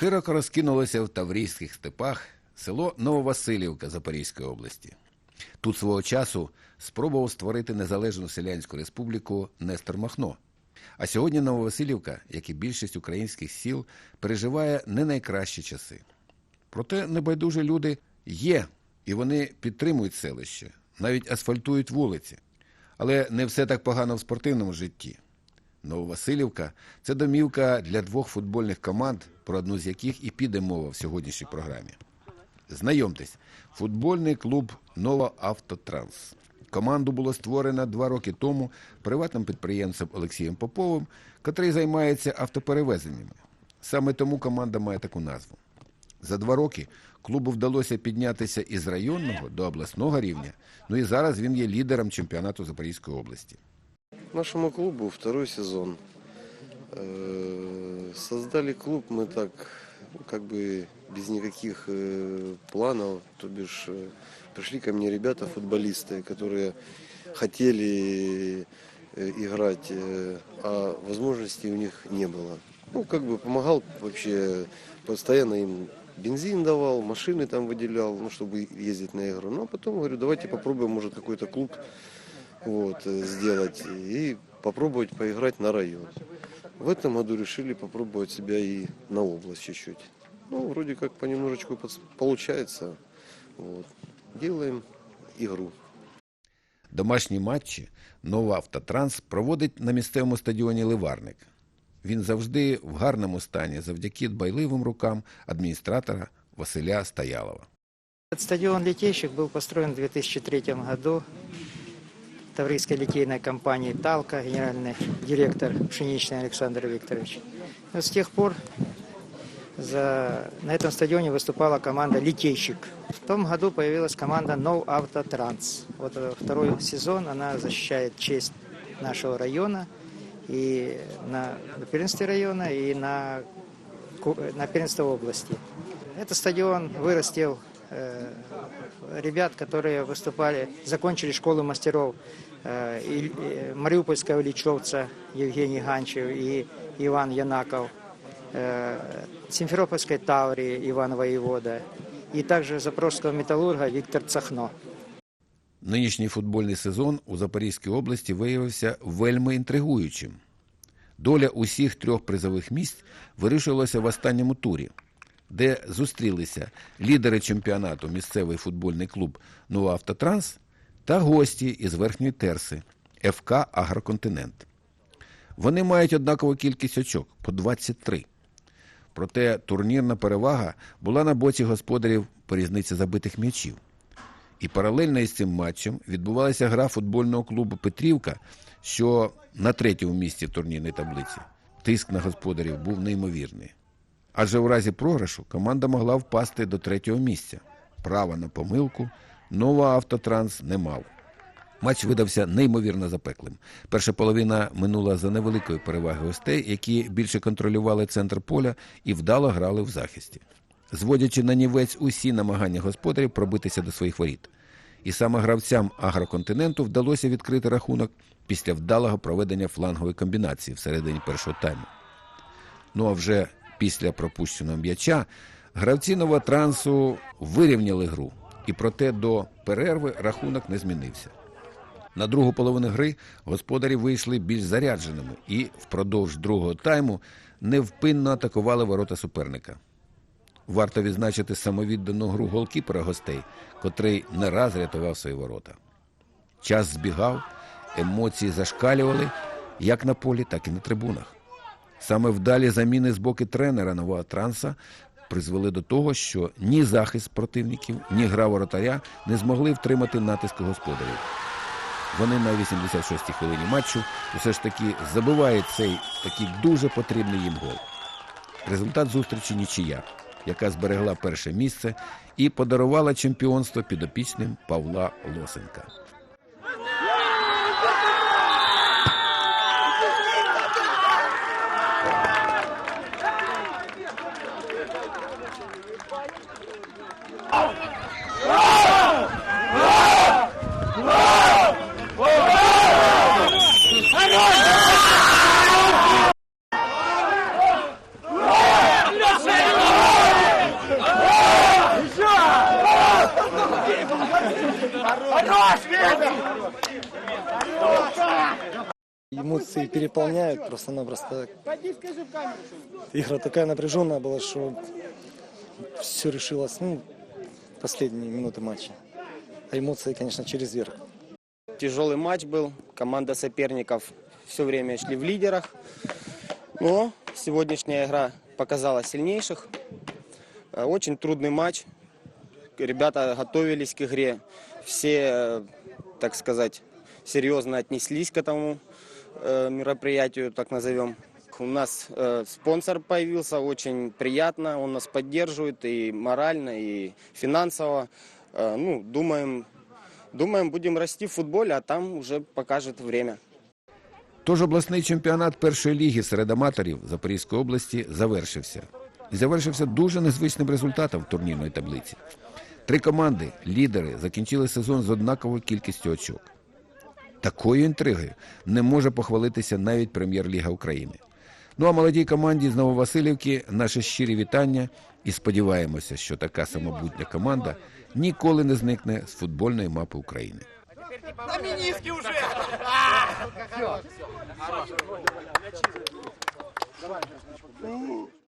Широко розкинулося в Таврійських степах село Нововасилівка Запорізької області. Тут свого часу спробував створити незалежну селянську республіку Нестор Махно. А сьогодні Нововасилівка, як і більшість українських сіл, переживає не найкращі часи. Проте небайдужі люди є, і вони підтримують селище, навіть асфальтують вулиці. Але не все так погано в спортивному житті. Нововасилівка це домівка для двох футбольних команд, про одну з яких і піде мова в сьогоднішній програмі. Знайомтесь, футбольний клуб Нова Автотранс. Команду було створено два роки тому приватним підприємцем Олексієм Поповим, котрий займається автоперевезеннями. Саме тому команда має таку назву. За два роки клубу вдалося піднятися із районного до обласного рівня. Ну і зараз він є лідером чемпіонату Запорізької області. Нашему клубу второй сезон. Э, Создали клуб мы так, ну, как бы без никаких э, планов. То бишь э, пришли ко мне ребята, футболисты, которые хотели э, играть, э, а возможностей у них не было. Ну, как бы помогал вообще, постоянно им бензин давал, машины там выделял, ну, чтобы ездить на игру. Ну, а потом говорю, давайте попробуем, может, какой-то клуб вот, э, сделать и попробовать поиграть на район. В этом году решили попробовать себя и на область чуть-чуть. Ну, вроде как понемножечку подс- получается. Вот. Делаем игру. Домашні матчі Нова Автотранс проводить на місцевому стадіоні Ливарник. Він завжди в гарному стані завдяки дбайливим рукам адміністратора Василя Стоялова. Этот стадион «Литейщик» был построен в 2003 году Таврийской литейной компанией «Талка», генеральный директор Пшеничный Александр Викторович. Вот с тех пор за... на этом стадионе выступала команда «Литейщик». В том году появилась команда «No Auto Trans». Вот э, второй сезон она защищает честь нашего района и на, на первенстве района и на, на первенстве области. Этот стадион вырастил ребят, которые выступали, закончили школу мастеров э, и- э, Мариупольского лечевца Евгений Ганчев и Иван Янаков, э, Симферопольской Таврии Иван Воевода и также Запорожского металлурга Виктор Цахно. Нинішній футбольний сезон у Запорізькій області виявився вельми інтригуючим. Доля усіх трьох призових місць вирішувалася в останньому турі, де зустрілися лідери чемпіонату місцевий футбольний клуб «Нова Автотранс» та гості із Верхньої Терси ФК Агроконтинент. Вони мають однакову кількість очок по 23. Проте турнірна перевага була на боці господарів по різниці забитих м'ячів. І паралельно із цим матчем відбувалася гра футбольного клубу Петрівка, що на третьому місці в турнірній таблиці. Тиск на господарів був неймовірний. Адже у разі програшу команда могла впасти до третього місця. Права на помилку нова автотранс не мав. Матч видався неймовірно запеклим. Перша половина минула за невеликої переваги гостей, які більше контролювали центр поля і вдало грали в захисті, зводячи на нівець усі намагання господарів пробитися до своїх воріт. І саме гравцям агроконтиненту вдалося відкрити рахунок після вдалого проведення флангової комбінації всередині першого тайму. Ну а вже після пропущеного м'яча гравці новотрансу вирівняли гру, і проте до перерви рахунок не змінився. На другу половину гри господарі вийшли більш зарядженими і впродовж другого тайму невпинно атакували ворота суперника. Варто відзначити самовіддану гру голкіпера гостей, котрий не раз рятував свої ворота. Час збігав, емоції зашкалювали як на полі, так і на трибунах. Саме вдалі заміни з боку тренера нового транса призвели до того, що ні захист противників, ні гра воротаря не змогли втримати натиску господарів. Вони на 86-й хвилині матчу усе ж таки забивають цей такий дуже потрібний їм гол. Результат зустрічі нічия, яка зберегла перше місце і подарувала чемпіонство підопічним Павла Лосенка. Эмоции переполняют просто-напросто. Игра такая напряженная была, что все решилось ну, последние минуты матча. А эмоции, конечно, через верх. Тяжелый матч был. Команда соперников все время шли в лидерах. Но сегодняшняя игра показала сильнейших. Э, очень трудный матч. Ребята готовились к игре. Все, э, так сказать, серьезно отнеслись к этому э, мероприятию, так назовем. У нас э, спонсор появился, очень приятно. Он нас поддерживает и морально, и финансово. Э, ну, думаем, Думаем, будем расти в футболе, а там уже покажет время. Тож обласний чемпіонат першої ліги серед аматорів Запорізької області завершився. І завершився дуже незвичним результатом турнірної таблиці. Три команди, лідери, закінчили сезон з однаковою кількістю очок. Такою інтригою не може похвалитися навіть прем'єр-ліга України. Ну а молодій команді з Нововасилівки наше щирі вітання і сподіваємося, що така самобутня команда ніколи не зникне з футбольної мапи України.